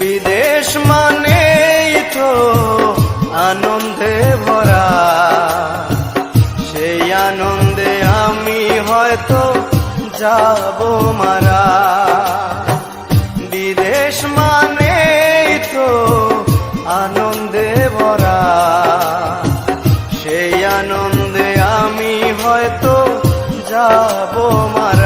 বিদেশ মানে তো আনন্দে ভরা। সেই আনন্দে আমি হয়তো যাব মারা। বিদেশ মানে তো আনন্দে ভরা। সেই আনন্দে আমি হয়তো যাব মারা।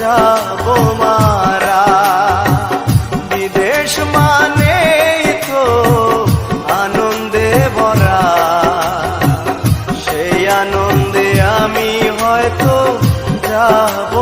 যাব মারা বিদেশ মানে তো আনন্দে ভরা সেই আনন্দে আমি হয়তো যাব